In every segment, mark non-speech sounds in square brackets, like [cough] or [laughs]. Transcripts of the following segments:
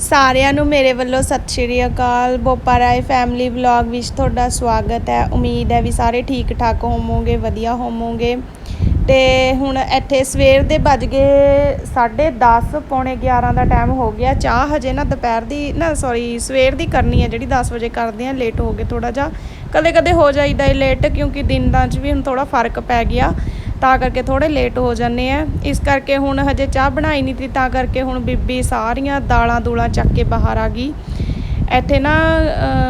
ਸਾਰਿਆਂ ਨੂੰ ਮੇਰੇ ਵੱਲੋਂ ਸਤਿ ਸ਼੍ਰੀ ਅਕਾਲ। ਬੋਪਾ ਰਾਏ ਫੈਮਿਲੀ ਵਲੌਗ ਵਿੱਚ ਤੁਹਾਡਾ ਸਵਾਗਤ ਹੈ। ਉਮੀਦ ਹੈ ਵੀ ਸਾਰੇ ਠੀਕ ਠਾਕ ਹੋਵੋਗੇ, ਵਧੀਆ ਹੋਵੋਗੇ। ਤੇ ਹੁਣ ਇੱਥੇ ਸਵੇਰ ਦੇ ਵੱਜ ਗਏ 10:30 ਪੌਣੇ 11 ਦਾ ਟਾਈਮ ਹੋ ਗਿਆ। ਚਾਹ ਹਜੇ ਨਾ ਦੁਪਹਿਰ ਦੀ, ਨਾ ਸੌਰੀ ਸਵੇਰ ਦੀ ਕਰਨੀ ਹੈ ਜਿਹੜੀ 10 ਵਜੇ ਕਰਦੇ ਆ ਲੇਟ ਹੋ ਗਏ ਥੋੜਾ ਜਿਹਾ। ਕਦੇ ਕਦੇ ਹੋ ਜਾਈਦਾ ਹੈ ਲੇਟ ਕਿਉਂਕਿ ਦਿਨ ਦਾ 'ਚ ਵੀ ਹੁਣ ਥੋੜਾ ਫ਼ਰਕ ਪੈ ਗਿਆ। ਤਾਂ ਕਰਕੇ ਥੋੜੇ ਲੇਟ ਹੋ ਜਾਂਦੇ ਆ। ਇਸ ਕਰਕੇ ਹੁਣ ਹਜੇ ਚਾਹ ਬਣਾਈ ਨਹੀਂ ਤੀ, ਤਾਂ ਕਰਕੇ ਹੁਣ ਬੀਬੀ ਸਾਰੀਆਂ ਦਾਲਾਂ ਦੂਲਾਂ ਚੱਕ ਕੇ ਬਾਹਰ ਆ ਗਈ। ਇੱਥੇ ਨਾ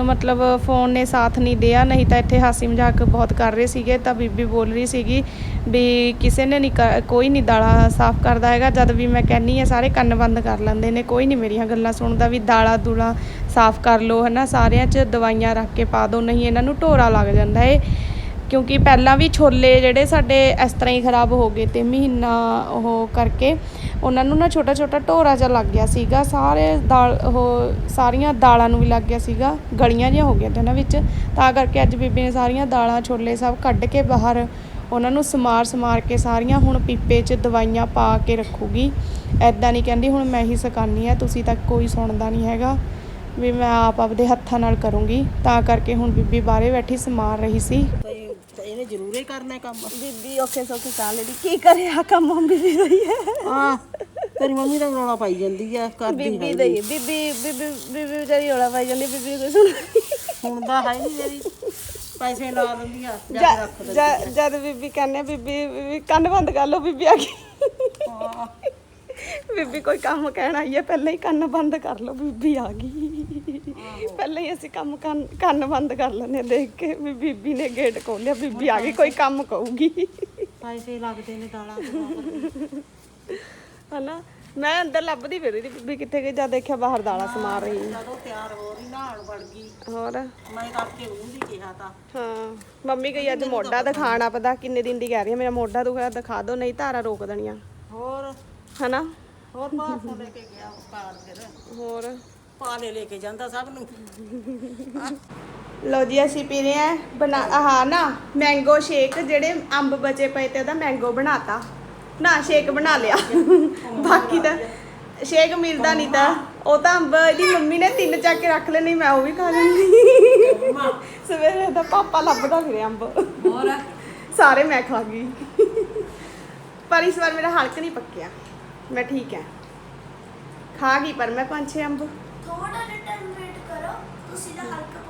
ਮਤਲਬ ਫੋਨ ਨੇ ਸਾਥ ਨਹੀਂ ਦਿਆ, ਨਹੀਂ ਤਾਂ ਇੱਥੇ ਹਾਸੀ ਮਜ਼ਾਕ ਬਹੁਤ ਕਰ ਰਹੇ ਸੀਗੇ, ਤਾਂ ਬੀਬੀ ਬੋਲ ਰਹੀ ਸੀਗੀ ਵੀ ਕਿਸੇ ਨੇ ਨਹੀਂ ਕ- ਕੋਈ ਨਹੀਂ ਦਾਲਾਂ ਸਾਫ਼ ਕਰਦਾ ਹੈਗਾ, ਜਦ ਵੀ ਮੈਂ ਕਹਿੰਨੀ ਆ ਸਾਰੇ ਕੰਨ ਬੰਦ ਕਰ ਲੈਂਦੇ ਨੇ, ਕੋਈ ਨਹੀਂ ਮੇਰੀਆਂ ਗੱਲਾਂ ਸੁਣਦਾ ਵੀ ਦਾਲਾਂ ਦੂਲਾਂ ਸਾਫ਼ ਕਰ ਲਓ, ਹਨਾ, ਸਾਰਿਆਂ 'ਚ ਦਵਾਈਆਂ ਰੱਖ ਕੇ ਪਾ ਦਿਓ, ਨਹੀਂ ਇਹਨਾਂ ਨੂੰ ਢੋਰਾ ਲੱਗ ਜਾਂਦਾ ਏ। ਕਿਉਂਕਿ ਪਹਿਲਾਂ ਵੀ ਛੋਲੇ ਜਿਹੜੇ ਸਾਡੇ ਇਸ ਤਰ੍ਹਾਂ ਹੀ ਖਰਾਬ ਹੋ ਗਏ ਤੇ ਮਹੀਨਾ ਉਹ ਕਰਕੇ ਉਹਨਾਂ ਨੂੰ ਨਾ ਛੋਟਾ ਛੋਟਾ ਢੋਰਾ ਜਿਹਾ ਲੱਗ ਗਿਆ ਸੀਗਾ, ਸਾਰੇ ਦਾਲ ਉਹ ਸਾਰੀਆਂ ਦਾਲਾਂ ਨੂੰ ਵੀ ਲੱਗ ਗਿਆ ਸੀਗਾ, ਗਲੀਆਂ ਜਿਹੀਆਂ ਹੋ ਗਈਆਂ ਤੇ ਉਹਨਾਂ ਵਿੱਚ, ਤਾਂ ਕਰਕੇ ਅੱਜ ਬੀਬੀ ਨੇ ਸਾਰੀਆਂ ਦਾਲਾਂ, ਛੋਲੇ ਸਭ ਕੱਢ ਕੇ ਬਾਹਰ ਉਹਨਾਂ ਨੂੰ ਸਮਾਰ ਸਮਾਰ ਕੇ ਸਾਰੀਆਂ ਹੁਣ ਪੀਪੇ 'ਚ ਦਵਾਈਆਂ ਪਾ ਕੇ ਰੱਖੂਗੀ। ਐਦਾਂ ਨਹੀਂ ਕਹਿੰਦੀ, ਹੁਣ ਮੈਂ ਹੀ ਸਕਾਨੀ ਆ, ਤੁਸੀਂ ਤਾਂ ਕੋਈ ਸੁਣਦਾ ਨਹੀਂ ਹੈਗਾ ਵੀ ਮੈਂ ਆਪ ਆਪਦੇ ਹੱਥਾਂ ਨਾਲ ਕਰੂੰਗੀ। ਤਾਂ ਕਰਕੇ ਹੁਣ ਬੀਬੀ ਬਾਹਰੇ ਬੈਠੀ ਸਮਾਰ ਰਹੀ ਸੀ। ਇਹਨੇ ਜ਼ਰੂਰ ਹੀ ਕਰਨਾ ਹੈ ਕੰਮ। ਬੀਬੀ ਔਖੇ ਸੌਖੇ ਸਾਹ ਲੈਦੀ ਕੀ ਕਰੇ ਆ ਕੰਮ ਬੀਬੀ ਦਾ ਹੀ ਹੈ? ਹਾਂ ਤੇਰੀ ਮੰਮੀ ਦਾ ਰੌਲਾ ਪਾਈ ਜਾਂਦੀ ਆ ਕਰਦੀ ਬੀਬੀ ਦਾ ਹੀ ਬੀਬੀ ਬੀਬੀ ਬੀਬੀ ਵਿਚਾਰੀ ਰੌਲਾ ਪਾਈ ਜਾਂਦੀ ਬੀਬੀ ਕੋਈ ਸੁਣ ਸੁਣਦਾ ਹੈ? ਨਹੀਂ ਜਿਹੜੀ ਪੈਸੇ ਲਾ ਦਿੰਦੀ ਆ ਜਾ ਕੇ ਰੱਖ ਦਿੰਦੀ ਜਦ ਜਦ ਬੀਬੀ ਕਹਿੰਨੇ ਬੀਬੀ ਬੀਬੀ ਕੰਨ ਬੰਦ ਕਰ ਲਓ ਬੀਬੀ ਆ ਗਈ ਹਾਂ। ਬੀਬੀ ਕੋਈ ਕੰਮ ਕਹਿਣਾ ਹੀ ਹੈ ਪਹਿਲਾਂ ਹੀ ਕੰਨ ਬੰਦ ਕਰ ਲਓ ਬੀਬੀ ਆ ਗਈ। ਪਹਿਲਾਂ ਹੀ ਅਸੀਂ ਕੰਮ ਕੰਨ ਕੰਨ ਬੰਦ ਕਰ ਲੈਂਦੇ ਹਾਂ ਦੇਖ ਕੇ ਵੀ ਬੀਬੀ ਨੇ ਗੇਟ ਖੋਲਿਆ ਬੀਬੀ ਆ ਗਈ ਕੋਈ ਕੰਮ ਕਹੂਗੀ। ਪੈਸੇ ਲੱਗਦੇ ਨੇ ਦਾਲਾਂ। ਦੇ ਹਨਾ? ਮੈਂ ਅੰਦਰ ਲੱਭਦੀ ਫਿਰ ਰਹੀ ਬੀਬੀ ਕਿੱਥੇ ਗਈ? ਜਦ ਦੇਖਿਆ ਬਾਹਰ ਦਾਣਾ ਸਮਾਰ ਰਹੀ ਜਦੋਂ ਤਿਆਰ ਹੋ ਰਹੀ ਨਹਾਣ ਵੜ ਗਈ। ਹੋਰ? ਮੈਂ ਕਰਕੇ ਉਹਨੂੰ ਵੀ ਕਿਹਾ ਤਾਂ। ਹਾਂ। ਮੰਮੀ ਗਈ ਅੱਜ ਮੋਢਾ ਦਿਖਾਣਾ ਪਤਾ ਕਿੰਨੇ ਦਿਨ ਦੀ ਕਹਿ ਰਹੀ ਹੈ ਮੇਰਾ ਮੋਢਾ ਦੁਖਿਆ ਦਿਖਾ ਦਿਓ ਨਹੀਂ ਧਾਰਾ ਰੋਕ ਦੇਣੀਆਂ। ਹੋਰ? ਹਨਾ? ਹੋਰ ਬਾਹਰ ਲੈ ਕੇ ਗਿਆ ਕਾਰ ਫਿਰ। ਹੋਰ? ਪਾਲੇ ਲੈ ਕੇ ਜਾਂਦਾ ਸਭ ਨੂੰ। ਲੋ ਜੀ ਅਸੀਂ ਪੀ ਰਹੇ ਆ ਬਣਾ ਆਹ ਨਾ ਮੈਂਗੋ ਸ਼ੇਕ ਜਿਹੜੇ ਅੰਬ ਬਚੇ ਪਏ ਤੇ ਉਹਦਾ ਮੈਂਗੋ ਬਣਾਤਾ। ਨਾ ਸ਼ੇਕ ਬਣਾ ਲਿਆ। ਬਾਕੀ ਤਾਂ ਸ਼ੇਕ ਮਿਲਦਾ ਨਹੀਂ ਤਾਂ। ਉਹ ਤਾਂ ਅੰਬ ਇਹਦੀ ਮੰਮੀ ਨੇ ਤਿੰਨ ਚੱਕ ਕੇ ਰੱਖ ਲੈਣੀ ਮੈਂ ਉਹ ਵੀ ਖਾ ਲੈਂਦੀ। ਸਵੇਰੇ ਦਾ ਪਾਪਾ ਲੱਭਦਾ ਫਿਰੇ ਅੰਬ। ਹੋਰ? ਸਾਰੇ ਮੈਂ ਖਾ ਗਈ। ਪਰ ਇਸ ਵਾਰ ਮੇਰਾ ਹਲਕ ਨਹੀਂ ਪੱਕਿਆ। ਮੈਂ ਠੀਕ ਹੈ। ਖਾ ਗਈ ਪਰ ਮੈਂ ਪੰਜ ਛੇ ਅੰਬ। ਥੋੜਾ ਜਿਹਾ ਟਾਈਮ ਵੇਟ ਕਰੋ ਤੁਸੀਂ ਦਾ ਹਲਕਾ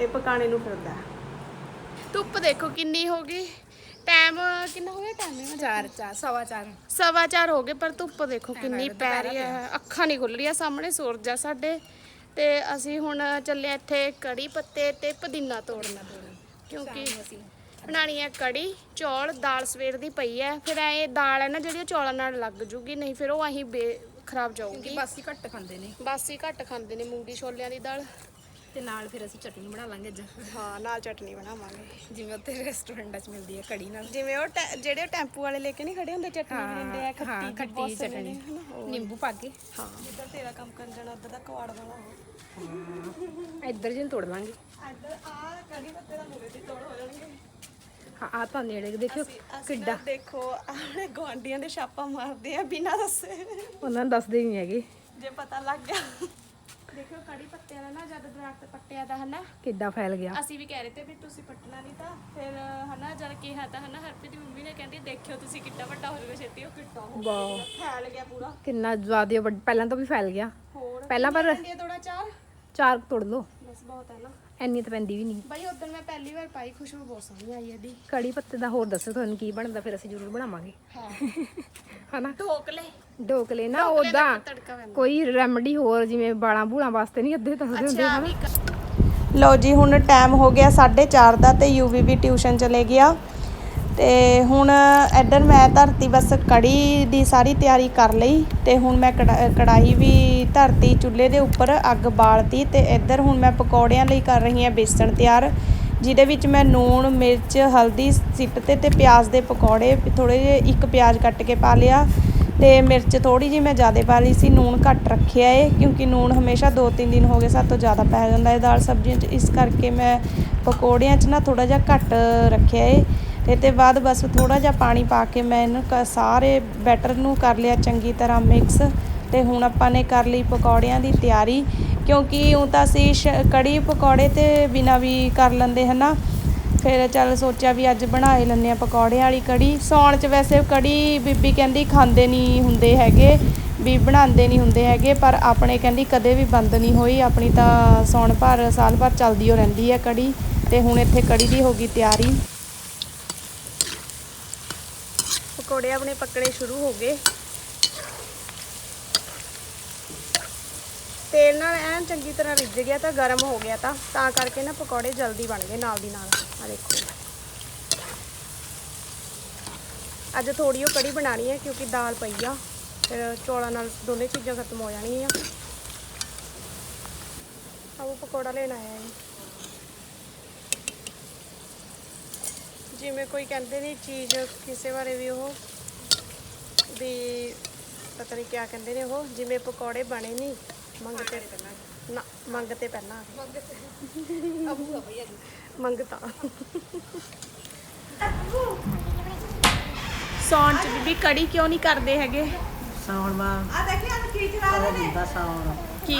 ਇਹ ਪਕਾਣੇ ਨੂੰ ਫਿਰਦਾ। ਧੁੱਪ ਦੇਖੋ ਕਿੰਨੀ ਹੋ ਗਈ। ਟਾਈਮ ਕਿੰਨਾ ਹੋ ਗਿਆ? ਟਾਈਮ ਚਾਰ ਚਾਰ ਸਵਾ ਚਾਰ। ਸਵਾ ਚਾਰ ਹੋ ਗਏ ਪਰ ਧੁੱਪ ਦੇਖੋ ਕਿੰਨੀ ਪੈ ਰਹੀ ਹੈ। ਅੱਖਾਂ ਨਹੀਂ ਖੁੱਲ ਰਹੀਆਂ ਸਾਹਮਣੇ ਸੂਰਜ ਆ ਸਾਡੇ। ਤੇ ਅਸੀਂ ਹੁਣ ਚੱਲੇ ਇੱਥੇ ਕੜੀ ਪੱਤੇ ਤੇ ਪੁਦੀਨਾ ਤੋੜਨਾ। ਕਿਉਂਕਿ ਬਣਾਣੀ ਹੈ ਕੜੀ ਚੌਲ ਦਾਲ ਸਵੇਰ ਦੀ ਪਈ ਹੈ। ਫਿਰ ਐ ਦਾਲ ਹੈ ਨਾ ਜਿਹੜੀ ਉਹ ਚੌਲਾਂ ਨਾਲ ਲੱਗ ਜੂਗੀ ਨਹੀਂ ਫਿਰ ਉਹ ਅਹੀਂ ਖਰਾਬ ਜਾਊਗੀ। ਬਾਸੀ ਘੱਟ ਖਾਂਦੇ ਨੇ। ਬਸ ਹੀ ਘੱਟ ਖਾਂਦੇ ਨੇ ਮੂੰਗੀ ਛੋਲਿਆਂ ਦੀ ਦਾਲ। ਤੇ ਨਾਲ ਫਿਰ ਅਸੀਂ ਚਟਨੀ ਬਣਾ ਲਾਂਗੇ ਅੱਜ। ਹਾਂ ਨਾਲ ਚਟਨੀ ਬਣਾਵਾਂਗੇ। ਜਿਵੇਂ ਉੱਥੇ ਰੈਸਟੋਰੈਂਟਾਂ 'ਚ ਮਿਲਦੀ ਹੈ ਕੜੀ ਨਾਲ। ਜਿਵੇਂ ਉਹ ਟੈ- ਜਿਹੜੇ ਉਹ ਟੈਂਪੂ ਵਾਲੇ ਲੈ ਕੇ ਨਹੀਂ ਖੜੇ ਹੁੰਦੇ ਚਟਨੀ ਦਿੰਦੇ ਆ ਖੱਟੀ ਹਾਂ ਜਿਹੀ ਖੱਟੀ ਸੋਹਣੀ ਚਟਨੀ। ਉਹ ਨਿੰਬੂ ਪਾ ਕੇ। ਹਾਂ। ਜਿੱਦਾਂ ਤੇਰਾ ਕੰਮ ਕਰਨ ਜਾਣਾ ਉਧਰ ਦਾ ਕਵਾੜ ਵਾਲਾ। ਇੱਧਰ ਜਿਨ ਤੋੜ ਲਾਂਗੇ। ਇੱਧਰ ਆ ਕੜੀ ਪੱਤੇ ਦਾ ਮੂਰੇ ਦੀ ਤੋੜ ਹੋ ਜਾਣਗੇ। ਹਾਂ ਆ ਤਾਂ ਨੇੜੇ ਦੇਖਿਓ ਨਾ ਦੇਖੋ ਆਪਣੇ ਗਵਾਂਡੀਆਂ ਦੇ ਛਾਪਾ ਮਾਰਦੇ ਆ ਬਿਨਾਂ ਦੱਸੇ। ਉਹਨਾਂ ਨੂੰ ਦੱਸਦੇ ਨਹੀਂ ਹੈਗੇ। ਜੇ ਪਤਾ ਲੱਗ ਗਿਆ। ਦੇਖੋ ਕੜੀ ਪੱਤਿਆਂ ਦਾ ਨਾ ਜਦ ਦਰਖਤ ਪੱਟਿਆ ਦਾ ਹਨਾ? ਕਿੱਦਾਂ ਫੈਲ ਗਿਆ। ਅਸੀਂ ਵੀ ਕਹਿ ਰਹੇ ਤੇ ਵੀ ਤੁਸੀਂ ਪੱਟਣਾ ਨਹੀਂ ਤਾਂ ਫਿਰ ਹਨਾ ਜਦ ਕਿਹਾ ਤਾਂ ਹਨਾ ਹਰਪ੍ਰੀਤ ਦੀ ਮੰਮੀ ਨੇ ਕਹਿੰਦੀ ਦੇਖਿਓ ਤੁਸੀਂ ਕਿੱਡਾ ਵੱਡਾ ਹੋ ਜਾਊਗਾ ਛੇਤੀ ਉਹ ਕਿੱਡਾ ਹੋ ਵਾਓ। ਫੈਲ ਗਿਆ ਪੂਰਾ। ਕਿੰਨਾ ਜ਼ਿਆਦਾ ਵੱਡ- ਪਹਿਲਾਂ ਤਾਂ ਵੀ ਫੈਲ ਗਿਆ। ਹੋਰ ਪਹਿਲਾਂ ਪਰ ਥੋੜਾ ਚਾਰ? ਚਾਰ ਤੋੜ ਲਓ। ਬਸ ਬਹੁਤ ਹੈ ਨਾ। ਐਨੀ ਤਾਂ ਪੈਂਦੀ ਵੀ ਨਹੀਂ। ਬਾਈ ਉਦੋਂ ਮੈਂ ਪਹਿਲੀ ਵਾਰ ਪਾਈ ਖੁਸ਼ਬੂ ਬਹੁਤ ਸੋਹਣੀ ਆਈ ਇਹਦੀ। ਕੜੀ ਪੱਤੇ ਦਾ ਹੋਰ ਦੱਸੋ ਤੁਹਾਨੂੰ ਕੀ ਬਣਦਾ ਫਿਰ ਅਸੀਂ ਜ਼ਰੂਰ ਬਣਾਵਾਂਗੇ। ਹਾਂ। [laughs] ਹਨਾ? ਢੋਕਲੇ। ਢੋਕਲੇ ਨਾ ਪੈਂਦਾ। ਕੋਈ ਰੈਮਡੀ ਹੋਰ ਜਿਵੇਂ ਬਾਲਾਂ ਬੂਲਾਂ ਵਾਸਤੇ ਨਹੀਂ ਅੱਧੇ ਦੱਸਦੇ ਹੁੰਦੇ ਹਨਾ? ਲਓ ਜੀ ਹੁਣ ਟਾਈਮ ਹੋ ਗਿਆ 4:30 ਦਾ ਤੇ ਯੂਵੀ ਵੀ ਟਿਊਸ਼ਨ ਚਲੇ ਗਿਆ। ਤੇ ਹੁਣ ਇੱਧਰ ਮੈਂ ਧਰਤੀ ਬਸ ਕੜੀ ਦੀ ਸਾਰੀ ਤਿਆਰੀ ਕਰ ਲਈ ਤੇ ਹੁਣ ਮੈਂ ਕੜਾ- ਕੜਾਹੀ ਵੀ ਧਰਤੀ ਚੁੱਲ੍ਹੇ ਦੇ ਉੱਪਰ ਅੱਗ ਬਾਲਤੀ ਤੇ ਇੱਧਰ ਹੁਣ ਮੈਂ ਪਕੌੜਿਆਂ ਲਈ ਕਰ ਰਹੀ ਹਾਂ ਬੇਸਣ ਤਿਆਰ, ਜਿਹਦੇ ਵਿੱਚ ਮੈਂ ਲੂਣ, ਮਿਰਚ, ਹਲਦੀ ਸਿੱਟ ਤੇ ਤੇ ਪਿਆਜ਼ ਦੇ ਪਕੌੜੇ ਥੋੜੇ ਜਿਹੇ ਇੱਕ ਪਿਆਜ਼ ਕੱਟ ਕੇ ਪਾ ਲਿਆ ਤੇ ਮਿਰਚ ਥੋੜੀ ਜਿਹੀ ਮੈਂ ਜ਼ਿਆਦਾ ਪਾ ਲਈ ਸੀ, ਲੂਣ ਘੱਟ ਰੱਖਿਆ ਏ, ਕਿਉਂਕਿ ਲੂਣ ਹਮੇਸ਼ਾ 2-3 ਦਿਨ ਹੋ ਗਏ ਸਾਡੇ ਤੋਂ ਜ਼ਿਆਦਾ ਪੈ ਜਾਂਦਾ ਹੈ ਦਾਲ ਸਬਜ਼ੀਆਂ 'ਚ, ਇਸ ਕਰਕੇ ਮੈਂ ਪਕੌੜਿਆਂ 'ਚ ਨਾ ਥੋੜਾ ਜਿਹਾ ਘੱਟ ਰੱਖਿਆ ਏ। ਤੇ ਤੇ ਬਾਅਦ ਬਸ ਥੋੜਾ ਜਿਹਾ ਪਾਣੀ ਪਾ ਕੇ ਮੈਂ ਇਹਨੂੰ ਕ- ਸਾਰੇ ਬੈਟਰ ਨੂੰ ਕਰ ਲਿਆ ਚੰਗੀ ਤਰ੍ਹਾਂ ਮਿਕਸ ਤੇ ਹੁਣ ਆਪਾਂ ਨੇ ਕਰ ਲਈ ਪਕੌੜਿਆਂ ਦੀ ਤਿਆਰੀ, ਕਿਉਂਕਿ ਉਹ ਤਾਂ ਅਸੀਂ ਸ਼- ਕੜੀ ਪਕੌੜੇ ਤੇ ਬਿਨਾ ਵੀ ਕਰ ਲੈਂਦੇ ਹਨਾ। ਫਿਰ ਚੱਲ ਸੋਚਿਆ ਵੀ ਅੱਜ ਬਣਾ ਹੀ ਲੈਂਦੇ ਆ ਪਕੌੜਿਆਂ ਵਾਲੀ ਕੜੀ। ਸੌਣ 'ਚ ਵੈਸੇ ਕੜੀ ਬੀਬੀ ਕਹਿੰਦੀ ਖਾਂਦੇ ਨਹੀਂ ਹੁੰਦੇ ਹੈਗੇ, ਵੀ ਬਣਾਉਂਦੇ ਨਹੀਂ ਹੁੰਦੇ ਹੈਗੇ, ਪਰ ਆਪਣੇ ਕਹਿੰਦੀ ਕਦੇ ਵੀ ਬੰਦ ਨਹੀਂ ਹੋਈ। ਆਪਣੀ ਤਾਂ ਸੌਣ ਭਰ, ਸਾਲ ਭਰ ਚੱਲਦੀ ਹੋ ਰਹਿੰਦੀ ਹੈ ਕੜੀ ਤੇ ਹੁਣ ਇੱਥੇ ਕੜੀ ਦੀ ਹੋ ਗਈ ਤਿਆਰੀ। ਪਕੌੜੇ ਆਪਣੇ ਪੱਕਣੇ ਸ਼ੁਰੂ ਹੋ ਗਏ। ਤੇਲ ਨਾਲ ਐਨ ਚੰਗੀ ਤਰ੍ਹਾਂ ਰਿੱਝ ਗਿਆ ਤਾਂ ਗਰਮ ਹੋ ਗਿਆ ਤਾਂ ਤਾਂ ਕਰਕੇ ਨਾ ਪਕੌੜੇ ਜਲਦੀ ਬਣ ਗਏ ਨਾਲ ਦੀ ਨਾਲ। ਆ ਦੇਖੋ। ਅੱਜ ਥੋੜੀ ਉਹ ਕੜੀ ਬਣਾਣੀ ਹੈ ਕਿਉਂਕਿ ਦਾਲ ਪਈ ਆ, ਫਿਰ ਚੌਲਾਂ ਨਾਲ ਦੋਨੇ ਚੀਜ਼ਾਂ ਖਤਮ ਹੋ ਜਾਣਗੀਆਂ ਆ ਉਹ ਪਕੌੜਾ ਲੈਣ ਆਇਆ ਹੈ ਜਿਵੇਂ ਕੋਈ ਕਹਿੰਦੇ ਨਹੀਂ ਚੀਜ਼ ਕਿਸੇ ਬਾਰੇ ਵੀ ਉਹ ਵੀ ਪਤਾ ਨਹੀਂ ਕਿਆ ਕਹਿੰਦੇ ਨੇ ਉਹ ਜਿਵੇਂ ਪਕੌੜੇ ਬਣੇ ਨਹੀਂ ਮੰਗਤੇ ਨਾ ਮੰਗਤੇ ਪਹਿਲਾਂ। ਮੰਗਤਾ। ਸੌਣ ਚ ਬੀਬੀ ਕੜੀ ਕਿਉਂ ਨਹੀਂ ਕਰਦੇ ਹੈਗੇ? ਸਾਉਣ ਮਾ ਆ ਦੇਖਿਆ ਕੀ ਚਲਾ ਹੁੰਦਾ ਸਾਉਣ। ਕੀ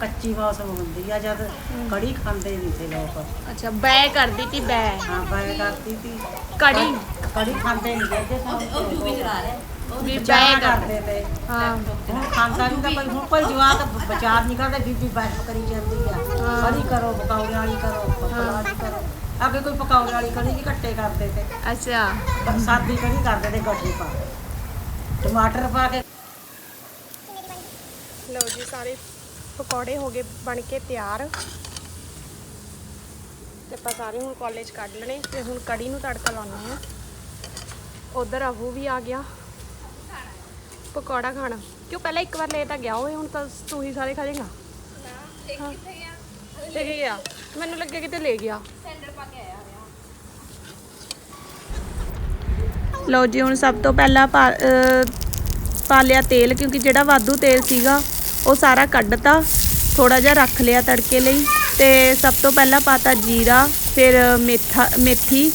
ਕੱਚੀ ਮੌਸਮ ਹੁੰਦੀ ਆ ਜਦ ਕੜੀ ਖਾਂਦੇ ਨਹੀਂ ਸੀ ਲੋਕ। ਅੱਛਾ ਬੈ ਕਰਦੀ ਤੀ ਬੈ ਹਾਂ ਬਾਏ ਕਰਦੀ ਸੀ ਕੜੀ? ਕੜੀ ਖਾਂਦੇ ਨਹੀਂ ਜੇ ਉਹ ਜੂਬੀ ਚਲਾ ਵੀ ਬੈ ਚਾਹ ਕਰਦੇ। ਕਰਦੇ ਤੇ ਹਾਂ। ਹੁਣ ਖਾਂਦਾ ਨਹੀਂ ਤਾਂ ਕੋਈ ਹੁਣ ਕੋਈ ਜਵਾਕ ਵਿਚਾਰ ਨਹੀਂ ਕਰਦੇ ਬੀਬੀ ਬੈਠ ਕਰੀ ਜਾਂਦੀ ਆ। ਕੜੀ ਕਰੋ ਪਕੌੜੇ ਵਾਲੀ ਕਰੋ ਪਕੌੜੇ ਕਰੋ। ਅੱਗੇ ਕੋਈ ਪਕੌੜੇ ਵਾਲੀ ਕੜੀ ਨਹੀਂ ਕੱਟੇ ਕਰਦੇ ਤੇ ਅੱਛਾ। ਸਾਦੀ ਕੜੀ ਕਰਦੇ ਤੇ ਗੱਠੀ ਪਾ ਕੇ। ਟਮਾਟਰ ਪਾ ਕੇ। ਲਓ ਜੀ ਸਾਰੇ ਪਕੌੜੇ ਹੋ ਗਏ ਬਣ ਕੇ ਤਿਆਰ। ਤੇ ਆਪਾਂ ਸਾਰੇ ਹੁਣ ਕਾਲਜ ਕੱਢ ਲੈਣੇ ਤੇ ਹੁਣ ਕੜੀ ਨੂੰ ਤੜਕਾ ਲਾਉਣਾ ਹੈ। ਉਧਰ ਅਬੂ ਵੀ ਆ ਗਿਆ। ਪਕੌੜਾ ਖਾਣਾ। ਕਿਉਂ ਪਹਿਲਾਂ ਇੱਕ ਵਾਰ ਲੈ ਤਾਂ ਗਿਆ ਓਏ ਹੁਣ ਤਾਂ ਤੂੰ ਹੀ ਸਾਰੇ ਖਾ ਜਾਏਗਾ ਹਾਂ। ਕਿੱਥੇ ਗਿਆ ਮੈਨੂੰ ਲੱਗਿਆ ਕਿਤੇ ਲੈ ਗਿਆ। ਲਓ ਜੀ, ਹੁਣ ਸਭ ਤੋਂ ਪਹਿਲਾਂ ਪਾ ਪਾ ਲਿਆ ਤੇਲ, ਕਿਉਂਕਿ ਜਿਹੜਾ ਵਾਧੂ ਤੇਲ ਸੀਗਾ ਉਹ ਸਾਰਾ ਕੱਢਤਾ ਥੋੜਾ ਜਿਹਾ ਰੱਖ ਲਿਆ ਤੜਕੇ ਲਈ ਤੇ ਸਭ ਤੋਂ ਪਹਿਲਾਂ ਪਾਤਾ ਜੀਰਾ, ਫਿਰ ਮੇਥਾ, ਮੇਥੀ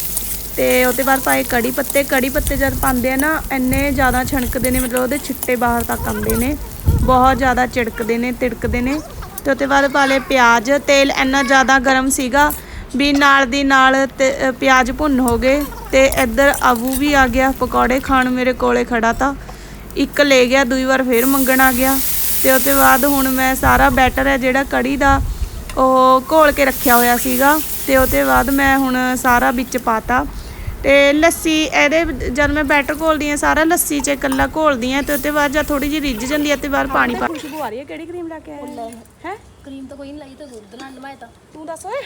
ਤੇ ਉਹਦੇ ਬਾਅਦ ਪਾਏ ਕੜੀ ਪੱਤੇ। ਕੜੀ ਪੱਤੇ ਜਦ ਪਾਉਂਦੇ ਆ ਨਾ, ਇੰਨੇ ਜ਼ਿਆਦਾ ਛਣਕਦੇ ਨੇ, ਮਤਲਬ ਉਹਦੇ ਛਿੱਟੇ ਬਾਹਰ ਤੱਕ ਆਉਂਦੇ ਨੇ, ਬਹੁਤ ਜ਼ਿਆਦਾ ਚਿੜਕਦੇ ਨੇ, ਤਿੜਕਦੇ ਨੇ ਤੇ ਉਹਦੇ ਬਾਅਦ ਪਾ ਲਏ ਪਿਆਜ਼, ਤੇਲ ਇੰਨਾ ਜ਼ਿਆਦਾ ਗਰਮ ਸੀਗਾ ਵੀ ਨਾਲ ਦੀ ਨਾਲ ਤੇ ਪਿਆਜ਼ ਭੁੰਨ ਹੋ ਗਏ ਤੇ ਇੱਧਰ ਆਬੂ ਵੀ ਆ ਗਿਆ, ਪਕੌੜੇ ਖਾਣ ਮੇਰੇ ਕੋਲੇ ਖੜਾ ਤਾਂ। ਇੱਕ ਲੈ ਗਿਆ, ਦੂਈ ਵਾਰ ਫੇਰ ਮੰਗਣ ਆ ਗਿਆ। ਤੇ ਉਹਦੇ ਬਾਅਦ ਹੁਣ ਮੈਂ ਸਾਰਾ ਬੈਟਰ ਹੈ ਜਿਹੜਾ ਕੜੀ ਦਾ ਉਹ ਘੋਲ ਕੇ ਰੱਖਿਆ ਹੋਇਆ ਸੀਗਾ। ਤੇ ਉਹਦੇ ਬਾਅਦ ਮੈਂ ਹੁਣ ਸਾਰਾ ਵਿੱਚ ਪਾਤਾ। ਤੇ ਲੱਸੀ ਇਹਦੇ ਜਦ ਮੈਂ ਬੈਟਰ ਘੋਲਦੀ ਆ ਸਾਰਾ ਲੱਸੀ 'ਚ ਇਕੱਲਾ ਘੋਲਦੀ ਆ ਤੇ ਉਹਦੇ ਬਾਅਦ ਜਦ ਥੋੜੀ ਜਿਹੀ ਰਿੱਝ ਜਾਂਦੀ ਆ ਤੇ ਬਾਅਦ ਪਾਣੀ ਪਾ ਖੁਸ਼ਬੂ ਆ ਰਹੀ ਹੈ ਕਿਹੜੀ ਕਰੀਮ ਲਾ ਕੇ ਆਇਆ ਹੈ? ਕਰੀਮ ਤਾਂ ਕੋਈ ਨਹੀਂ ਲਾਈ ਤਾਂ ਦੁੱਧ ਨਾਲ ਨਵਾਇਆ ਤਾਂ। ਤੂੰ ਦੱਸ ਓਏ।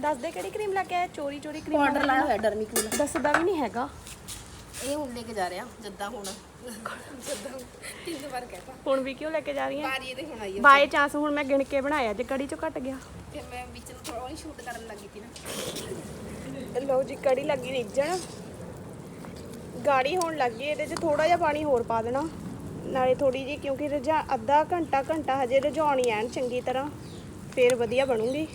ਦੱਸ ਦੇ ਕਿਹੜੀ ਕਰੀਮ ਲਾ ਕੇ ਆਇਆ ਚੋਰੀ ਚੋਰੀ ਕਰੀਮ ਪਾਊਡਰ ਲਾਇਆ ਹੋਇਆ ਡਰਮੀ ਕੂਲ ਦੱਸਦਾ ਵੀ ਨਹੀਂ ਹੈਗਾ। ਇਹ ਹੁਣ ਲੈ ਕੇ ਜਾ ਰਿਹਾ ਜਿੱਦਾਂ ਹੁਣ। ਤਿੰਨ ਵਾਰ ਕਹਿਤਾ। ਹੁਣ ਵੀ ਕਿਉਂ ਲੈ ਕੇ ਜਾ ਰਹੀ ਹੈ? ਵਾਰੀ ਇਹਦੇ ਹੁਣ ਆਈ ਬਾਏ ਚਾਂਸ ਹੁਣ ਮੈਂ ਗਿਣ ਕੇ ਬਣਾਇਆ ਜੇ ਕੜੀ ਚੋਂ ਘਟ ਗਿਆ। ਫਿਰ ਮੈਂ ਵਿੱਚ ਨੂੰ ਥੋੜਾ ਹੀ ਸ਼ੂਟ ਕਰਨ ਲੱਗੀ ਸੀ ਨਾ। ਲਓ ਜੀ ਕੜੀ ਲੱਗੀ ਰਿੱਝਣ। ਗਾੜੀ ਹੋਣ ਲੱਗੀ ਇਹਦੇ 'ਚ ਥੋੜਾ ਜਿਹਾ ਪਾਣੀ ਹੋਰ ਪਾ ਦੇਣਾ। ਨਾਲੇ ਥੋੜੀ ਜੀ ਕਿਉਂਕਿ ਰਜਾ ਅੱਧਾ ਘੰਟਾ ਘੰਟਾ ਹਜੇ ਰਝਾਉਣੀ ਐਨ ਚੰਗੀ ਤਰ੍ਹਾਂ ਫੇਰ ਵਧੀਆ ਬਣੂਗੀ।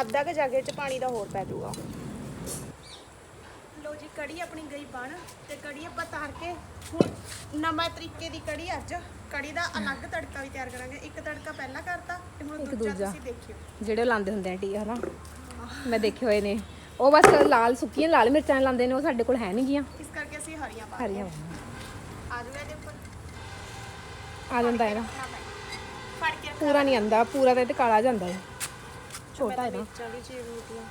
ਅੱਧਾ ਕੁ ਜਾਗੇ 'ਚ ਪਾਣੀ ਦਾ ਹੋਰ ਪੈ ਜਾਊਗਾ। ਜੀ ਕੜੀ ਆਪਣੀ ਗਈ ਬਣ ਤੇ ਕੜੀ ਆਪਾਂ ਤਾਰ ਕੇ ਹੁਣ ਨਵਾਂ ਤਰੀਕੇ ਦੀ ਕੜੀ ਅੱਜ। ਕੜੀ ਦਾ ਅਲੱਗ ਤੜਕਾ ਵੀ ਤਿਆਰ ਕਰਾਂਗੇ। ਇੱਕ ਤੜਕਾ ਪਹਿਲਾਂ ਕਰਤਾ ਤੇ ਹੁਣ ਦੂਜਾ ਤੁਸੀਂ ਦੇਖਿਓ। ਜਿਹੜੇ ਉਹ ਲਾਉਂਦੇ ਹੁੰਦੇ ਆ ਟੀ ਹਨਾ? ਮੈਂ ਦੇਖੇ ਹੋਏ ਨੇ। ਉਹ ਬਸ ਲਾਲ ਸੁੱਕੀਆਂ ਲਾਲ ਮਿਰਚਾਂ ਲਾਉਂਦੇ ਨੇ ਉਹ ਸਾਡੇ ਕੋਲ ਹੈ ਨਹੀਂ ਗੀਆਂ। ਇਸ ਕਰਕੇ ਅਸੀਂ ਹਰੀਆਂ ਪਾ ਹਰੀਆਂ ਆ ਜਾਓ ਇਹਦੇ ਉੱਪਰ। ਆ ਜਾਂਦਾ ਫੜ ਕੇ ਪੂਰਾ ਨਹੀਂ ਆਂਦਾ ਪੂਰਾ ਤਾਂ ਇਹ ਤੇ ਕਾਲਾ ਜਾਂਦਾ ਹੈ। ਛੋਟਾ ਹੈ ਨਾ। ਵੀ ਚੀਰ ਦਿੱਤੀਆਂ